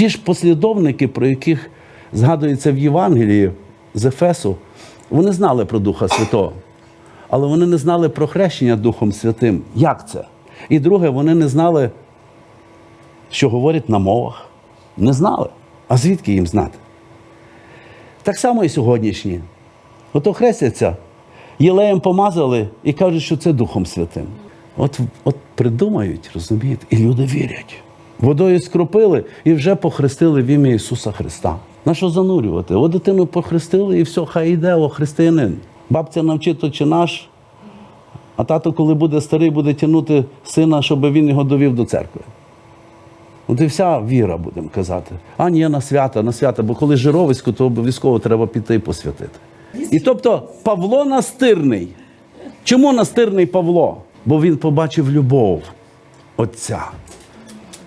Ті ж послідовники, про яких згадується в Євангелії з Ефесу, вони знали про Духа Святого, але вони не знали про хрещення Духом Святим. Як це? І друге, вони не знали, що говорять на мовах. Не знали. А звідки їм знати? Так само і сьогоднішні. Ото хрестяться, єлеєм помазали і кажуть, що це Духом Святим. От, от придумають, розумієте, і люди вірять. Водою скропили і вже похрестили в ім'я Ісуса Христа. На що занурювати? О, дитину похрестили і все, хай йде, о християнин. Бабця навчить очі наш, а тато, коли буде старий, буде тягнути сина, щоб він його довів до церкви. От і вся віра, будемо казати. А ні, на свята, на свята, бо коли жировисько, то обов'язково треба піти і посвятити. І тобто Павло настирний. Чому настирний Павло? Бо він побачив любов Отця.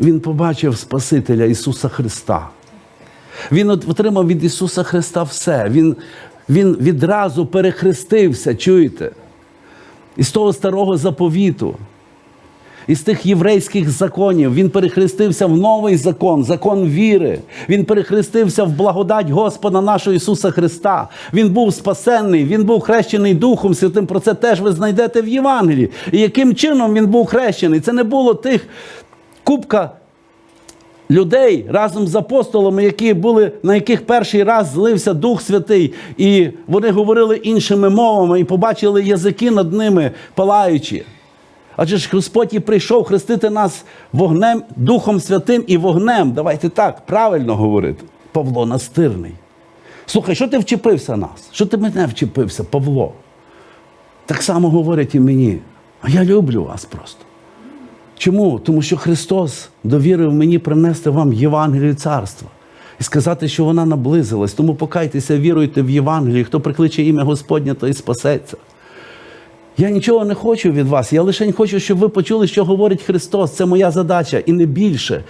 Він побачив Спасителя Ісуса Христа. Він отримав від Ісуса Христа все. Він, він відразу перехрестився, чуєте? Із того старого заповіту із тих єврейських законів. Він перехрестився в новий закон, закон віри. Він перехрестився в благодать Господа нашого Ісуса Христа. Він був спасенний, він був хрещений Духом Святим. Про це теж ви знайдете в Євангелії. І яким чином він був хрещений? Це не було тих кубка. Людей разом з апостолами, які були, на яких перший раз злився Дух Святий, і вони говорили іншими мовами і побачили язики над ними палаючі. Адже ж Господь і прийшов хрестити нас вогнем, Духом Святим і вогнем. Давайте так правильно говорити. Павло настирний. Слухай, що ти вчепився нас? Що ти мене вчепився, Павло? Так само говорять і мені. А я люблю вас просто. Чому? Тому що Христос довірив мені принести вам Євангелію царства і сказати, що вона наблизилась. Тому покайтеся, віруйте в Євангелію. Хто прикличе ім'я Господнє, той спасеться. Я нічого не хочу від вас. Я лише хочу, щоб ви почули, що говорить Христос. Це моя задача і не більше.